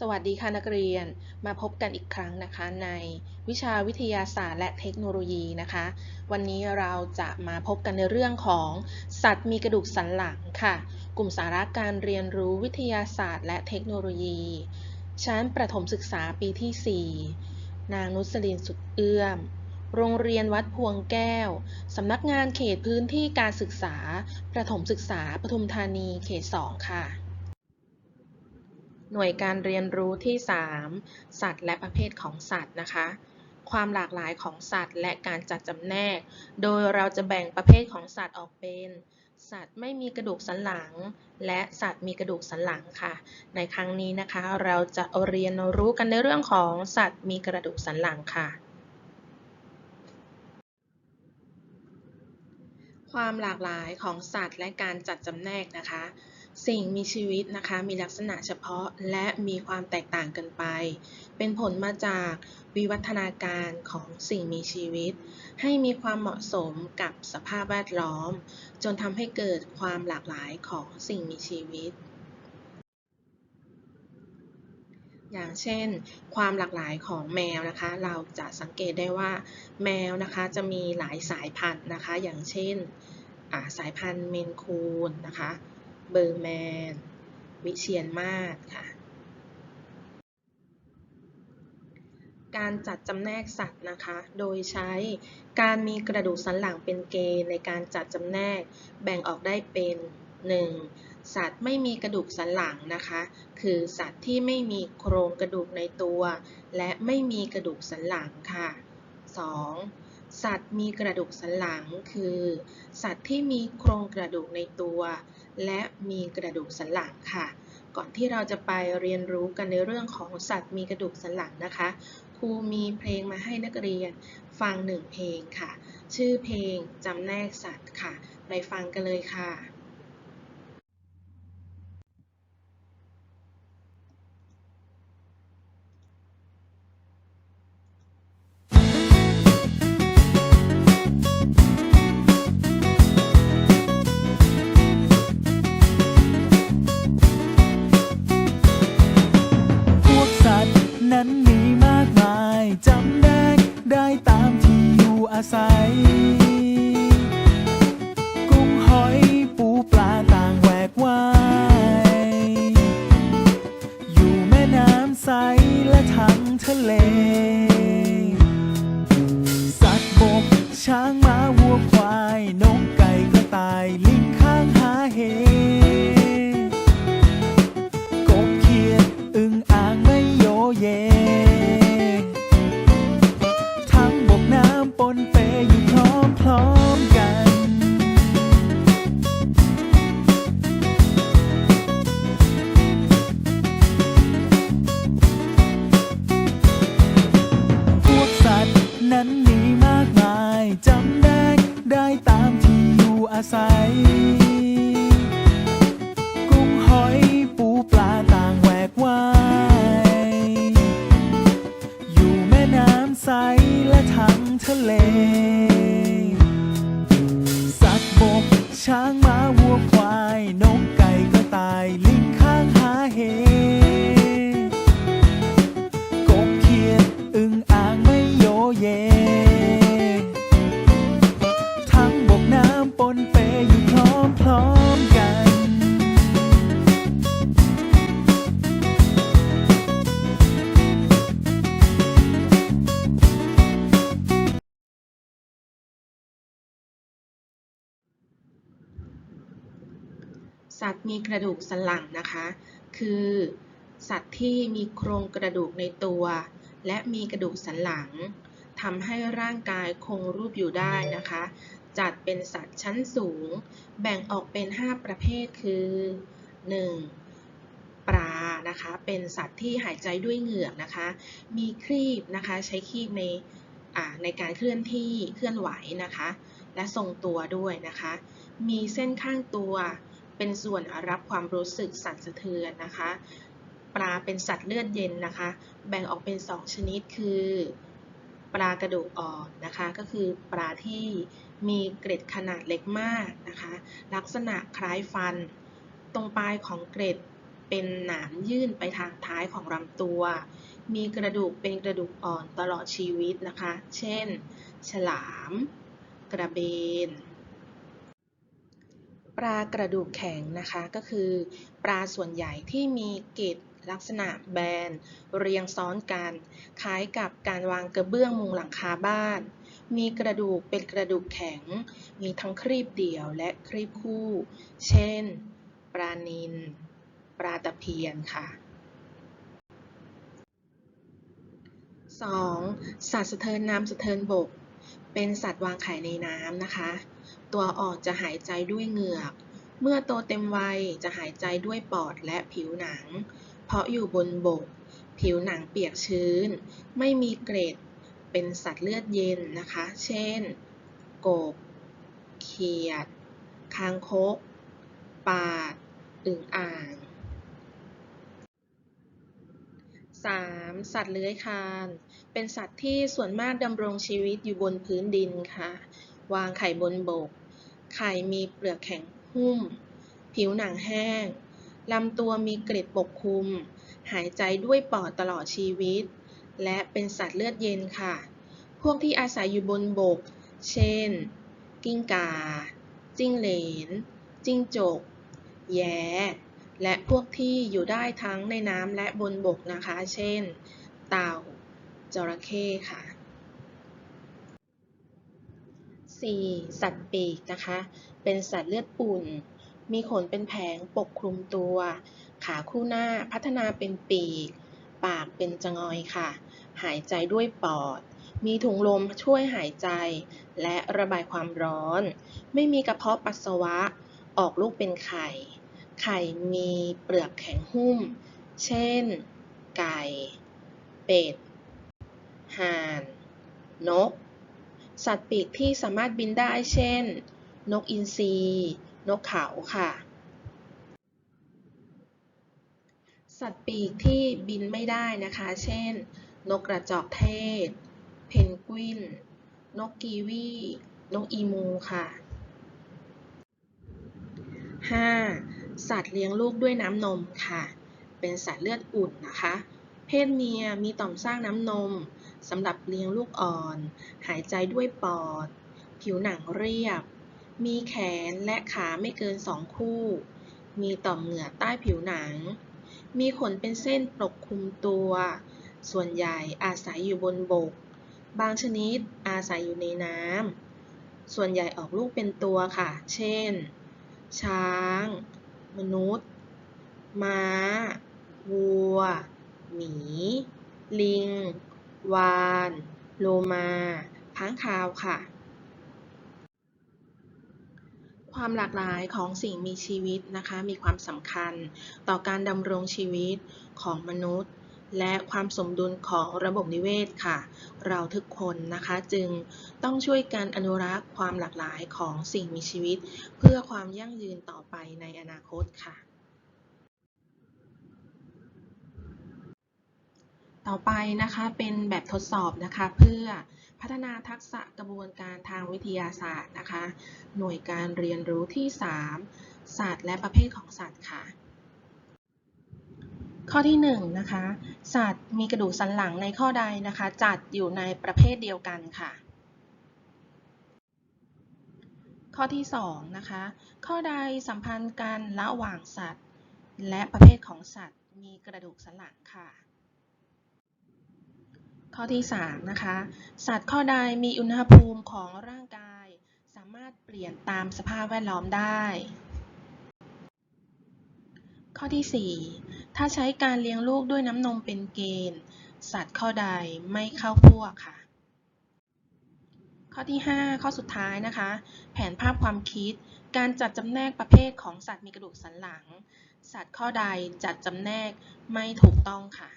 สวัสดีค่ะนักเรียนมาพบกันอีกครั้งนะคะในวิชาวิทยาศาสตร์และเทคโนโลยีนะคะ วันนี้เราจะมาพบกันในเรื่องของสัตว์มีกระดูกสันหลังค่ะ กลุ่มสาระการเรียนรู้วิทยาศาสตร์และเทคโนโลยี ชั้นประถมศึกษาปีที่ 4 นางนุสลินสุดเอื้อม โรงเรียนวัดพวงแก้ว สำนักงานเขตพื้นที่การศึกษา ประถมศึกษาปทุมธานีเขต 2 ค่ะ หน่วยการเรียนรู้ที่ 3 สัตว์และประเภทของสัตว์นะคะ ความหลากหลายของสัตว์และการจัดจำแนก โดยเราจะแบ่งประเภทของสัตว์ออกเป็น สัตว์ไม่มีกระดูกสันหลัง และสัตว์มีกระดูกสันหลังค่ะ ในครั้งนี้นะคะ เราจะเรียนรู้กันในเรื่องของสัตว์มีกระดูกสันหลังค่ะ ความหลากหลายของสัตว์และการจัดจำแนกนะคะ สิ่งมีชีวิตนะคะมีลักษณะเฉพาะและมีความแตกต่างกันไป เป็นผลมาจากวิวัฒนาการของสิ่งมีชีวิต ให้มีความเหมาะสมกับสภาพแวดล้อม จนทำให้เกิดความหลากหลายของสิ่งมีชีวิต อย่างเช่น ความหลากหลายของแมวนะคะ เราจะสังเกตได้ว่าแมวนะคะจะมีหลายสายพันธุ์นะคะ อย่างเช่นสายพันธุ์เมนคูนนะคะ เบอร์แมน วิเชียนมาศค่ะ การจัดจำแนกสัตว์นะคะ โดยใช้การมีกระดูกสันหลังเป็นเกณฑ์ในการจัดจำแนกแบ่งออกได้เป็น 1. สัตว์ไม่มีกระดูกสันหลังนะคะ คือสัตว์ที่ไม่มีโครงกระดูกในตัว และไม่มีกระดูกสันหลังค่ะ 2. สัตว์มีกระดูกสันหลังคือ สัตว์ที่มีโครงกระดูกในตัว และมีกระดูกสันหลังค่ะ ก่อนที่เราจะไปเรียนรู้กันในเรื่องของสัตว์มีกระดูกสันหลังนะคะ ครูมีเพลงมาให้นักเรียนฟังหนึ่งเพลงค่ะ ชื่อเพลงจำแนกสัตว์ค่ะ ไปฟังกันเลยค่ะ ใสและทั้งทะเล สัตว์บกช้างม้าวัวควายนกไก่กระต่ายลิงข้างหาเหกบเขียดอึงอ่างไม่โยเย ทั้งบกน้ำปนเปอยู่พร้อมพร้อม มากมายจำแนกได้ตามที่อยู่อาศัย กุ้งหอยปูปลาต่างแหวกว่ายอยู่แม่น้ำใสและทั้งทะเล สัตว์บกช้าง มีกระดูกสันหลังนะคะ คือสัตว์ที่มีโครงกระดูกในตัว และมีกระดูกสันหลังทำให้ร่างกายคงรูปอยู่ได้นะคะ จัดเป็นสัตว์ชั้นสูง แบ่งออกเป็น 5 ประเภทคือ 1. ปลานะคะ เป็นสัตว์ที่หายใจด้วยเหงือกนะคะ มีครีบนะคะ ใช้ครีบในในการเคลื่อนที่เคลื่อนไหวนะคะ และทรงตัวด้วยนะคะ มีเส้นข้างตัว เป็นส่วนรับความรู้สึกสั่นสะเทือนนะคะ ปลาเป็นสัตว์เลือดเย็นนะคะ แบ่งออกเป็น 2 ชนิดคือ ปลากระดูกอ่อนนะคะ ก็คือปลาที่มีเกร็ดขนาดเล็กมากนะคะ ลักษณะคล้ายฟัน ตรงปลายของเกร็ดเป็นหนามยื่นไปทางท้ายของลำตัว มีกระดูกเป็นกระดูกอ่อนตลอดชีวิตนะคะ เช่น ฉลาม กระเบน ปลากระดูกแข็งนะคะก็คือปลาส่วนใหญ่ที่มีเกล็ดลักษณะแบน เรียงซ้อนกัน คล้ายกับการวางกระเบื้องมุงหลังคาบ้าน มีกระดูกเป็นกระดูกแข็ง มีทั้งครีบเดี่ยวและครีบคู่ เช่น ปลานิลปลาตะเพียนค่ะ 2. สัตว์สะเทินน้ำสะเทินบก เป็นสัตว์วางไข่ในน้ำนะคะ ตัวอ่อนจะหายใจด้วยเหงือก เมื่อโตเต็มวัยจะหายใจด้วยปอดและผิวหนัง เพราะอยู่บนบก ผิวหนังเปียกชื้น ไม่มีเกร็ด เป็นสัตว์เลือดเย็นนะคะ เช่น กบ เขียด คางคก ปาดอึ่งอ่าง 3. สัตว์เลื้อยคลาน เป็นสัตว์ที่ส่วนมากดำรงชีวิตอยู่บนพื้นดินค่ะ วางไข่บนบก ไข่มีเปลือกแข็งหุ้ม ผิวหนังแห้ง ลำตัวมีเกล็ดปกคลุม หายใจด้วยปอดตลอดชีวิต และเป็นสัตว์เลือดเย็นค่ะ พวกที่อาศัยอยู่บนบก เช่น กิ้งก่า จิ้งเหลน จิ้งจก แย้ และพวกที่อยู่ได้ทั้งในน้ำและบนบกนะคะ เช่น เต่า จระเข้ค่ะ 4. สัตว์ปีกนะคะ เป็นสัตว์เลือดอุ่น มีขนเป็นแผงปกคลุมตัว ขาคู่หน้าพัฒนาเป็นปีก ปากเป็นจงอยค่ะ หายใจด้วยปอด มีถุงลมช่วยหายใจ และระบายความร้อน ไม่มีกระเพาะปัสสาวะ ออกลูกเป็นไข่ ไข่มีเปลือกแข็งหุ้ม เช่น ไก่ เป็ด ห่าน นก สัตว์ปีกที่สามารถบินได้เช่น นกอินทรีนกเขาค่ะ สัตว์ปีกที่บินไม่ได้นะคะ เช่น นกกระจอกเทศ เพนกวิน นกกีวี นกอีมูค่ะ 5. สัตว์เลี้ยงลูกด้วยน้ำนมค่ะ เป็นสัตว์เลือดอุ่นนะคะ เพศเมียมีต่อมสร้างน้ำนม สำหรับเลี้ยงลูกอ่อน หายใจด้วยปอด ผิวหนังเรียบ มีแขนและขาไม่เกินสองคู่ มีต่อมเหงื่อใต้ผิวหนัง มีขนเป็นเส้นปกคลุมตัว ส่วนใหญ่อาศัยอยู่บนบก บางชนิดอาศัยอยู่ในน้ำ ส่วนใหญ่ออกลูกเป็นตัวค่ะ เช่น ช้าง มนุษย์ ม้า วัว หมี ลิง วาน โลมาค้างคาวค่ะ ความหลากหลายของสิ่งมีชีวิตนะคะ มีความสำคัญต่อการดำรงชีวิตของมนุษย์ และความสมดุลของระบบนิเวศค่ะ เราทุกคนนะคะจึงต้องช่วยกันอนุรักษ์ความหลากหลายของสิ่งมีชีวิต เพื่อความยั่งยืนต่อไปในอนาคตค่ะ ต่อไปนะคะเป็นแบบทดสอบนะคะเพื่อพัฒนาทักษะกระบวนการทางวิทยาศาสตร์นะคะ หน่วยการเรียนรู้ที่ 3 ศาสตร์และประเภทของสัตว์ค่ะ ข้อที่1นะคะสัตว์มีกระดูกสันหลังในข้อใดนะคะ จัดอยู่ในประเภทเดียวกันค่ะ ข้อที่2นะคะข้อใดสัมพันธ์กันระหว่างสัตว์ และประเภทของสัตว์ มีกระดูกสันหลังค่ะ ข้อที่ 3 นะคะ สัตว์ข้อใดมีอุณหภูมิของร่างกาย สามารถเปลี่ยนตามสภาพแวดล้อมได้ ข้อที่ 4 ถ้าใช้การเลี้ยงลูกด้วยน้ำนมเป็นเกณฑ์ สัตว์ข้อใดไม่เข้าพวกค่ะ ข้อที่ 5 ข้อสุดท้ายนะคะ แผนภาพความคิด การจัดจำแนกประเภทของสัตว์มีกระดูกสันหลัง สัตว์ข้อใดจัดจำแนกไม่ถูกต้องค่ะ